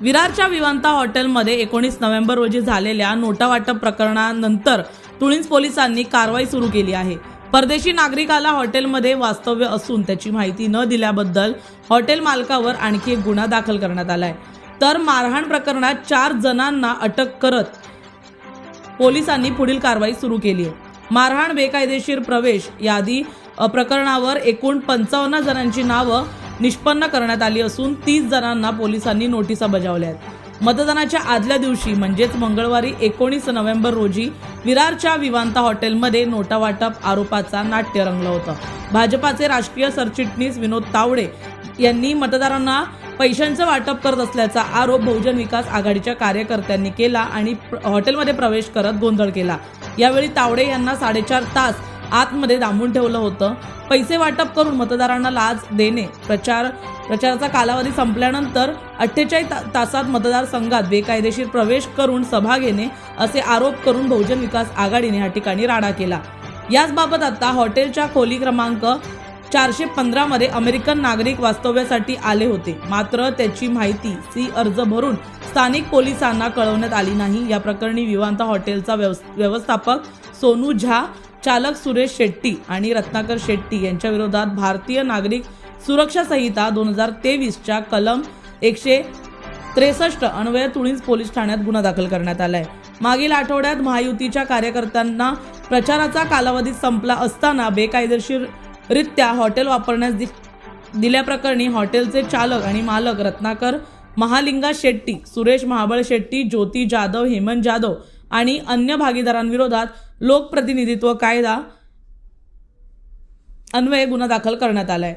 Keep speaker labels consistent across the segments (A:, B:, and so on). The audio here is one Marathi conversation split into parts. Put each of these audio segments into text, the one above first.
A: विरारच्या विवांता हॉटेलमध्ये एकोणीस नोव्हेंबर रोजी झालेल्या नोटा वाटप प्रकरणानंतर तुळींज पोलिसांनी कारवाई सुरू केली आहे. परदेशी नागरिकाला हॉटेलमध्ये वास्तव्य असून त्याची माहिती न दिल्याबद्दल हॉटेल मालकावर आणखी एक गुन्हा दाखल करण्यात आलाय. तर मारहाण प्रकरणात चार जणांना अटक करत पोलिसांनी पुढील कारवाई सुरू केली आहे. मारहाण बेकायदेशीर प्रवेश यादी प्रकरणावर एकूण पंचावन्न जणांची नावं निष्पन्न करण्यात आली असून तीस जणांना पोलिसांनी नोटिसा बजावल्या आहेत. मतदानाच्या आदल्या दिवशी म्हणजेच मंगळवारी एकोणीस नोव्हेंबर रोजी विरारच्या विवांता हॉटेलमध्ये नोटा वाटप आरोपाचा नाट्य रंगलं होतं. भाजपाचे राष्ट्रीय सरचिटणीस विनोद तावडे यांनी मतदारांना पैशांचं वाटप करत असल्याचा आरोप बहुजन विकास आघाडीच्या कार्यकर्त्यांनी केला आणि हॉटेलमध्ये प्रवेश करत गोंधळ केला. यावेळी तावडे यांना साडेचार तास आतमध्ये डांबून ठेवलं होतं. पैसे वाटप करून मतदारांना लाच देणे. प्रचार प्रचाराचा कालावधी संपल्यानंतर अठ्ठेचाळीस ता- तासात मतदारसंघात बेकायदेशीर प्रवेश करून सभा घेणे असे आरोप करून बहुजन विकास आघाडीने या ठिकाणी राडा केला. याचबाबत आता हॉटेलच्या खोली क्रमांक चारशे पंधरामध्ये अमेरिकन नागरिक वास्तव्यासाठी आले होते. मात्र त्याची माहिती सी अर्ज भरून स्थानिक पोलिसांना कळवण्यात आली नाही. या प्रकरणी विवांता हॉटेलचा व्यवस- व्यवस्थापक सोनू झा चालक सुरेश शेट्टी आणि रत्नाकर शेट्टी यांच्या विरोधात भारतीय नागरिक सुरक्षा संहिता दोन हजार तेवीसच्या कलम एकशे त्रेसष्ट अन्वय तुळींज पोलीस ठाण्यात गुन्हा दाखल करण्यात आलाय. मागील आठवड्यात महायुतीच्या कार्यकर्त्यांना प्रचाराचा कालावधी संपला असताना बेकायदेशीररित्या हॉटेल वापरण्यास दि दिल्याप्रकरणी हॉटेलचे चालक आणि मालक रत्नाकर महालिंगा शेट्टी सुरेश महाबळ शेट्टी ज्योती जाधव हेमंत जाधव आणि अन्य भागीदारांविरोधात लोकप्रतिनिधित्व कायदा अन्वये गुन्हा दाखल करण्यात आलाय.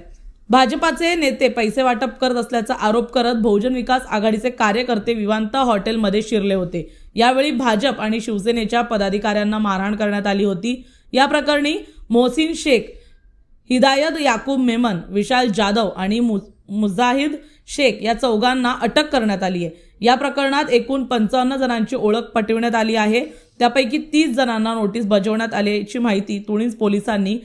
A: भाजपाचे नेते पैसे वाटप करत असल्याचा आरोप करत बहुजन विकास आघाडीचे कार्यकर्ते विवांता हॉटेलमध्ये शिरले होते. यावेळी भाजप आणि शिवसेनेच्या पदाधिकाऱ्यांना मारहाण करण्यात आली होती. या प्रकरणी मोहसिन शेख हिदायत याकूब मेमन विशाल जाधव आणि मु मुजाहिद शेख या चौघांना अटक करण्यात आली आहे. या प्रकरणात एकूण पंचावन्न जणांची ओळख पटविण्यात आली आहे. त्यापैकी तीस जणांना नोटीस बजावण्यात आल्याची माहिती तुळींज पोलिसांनी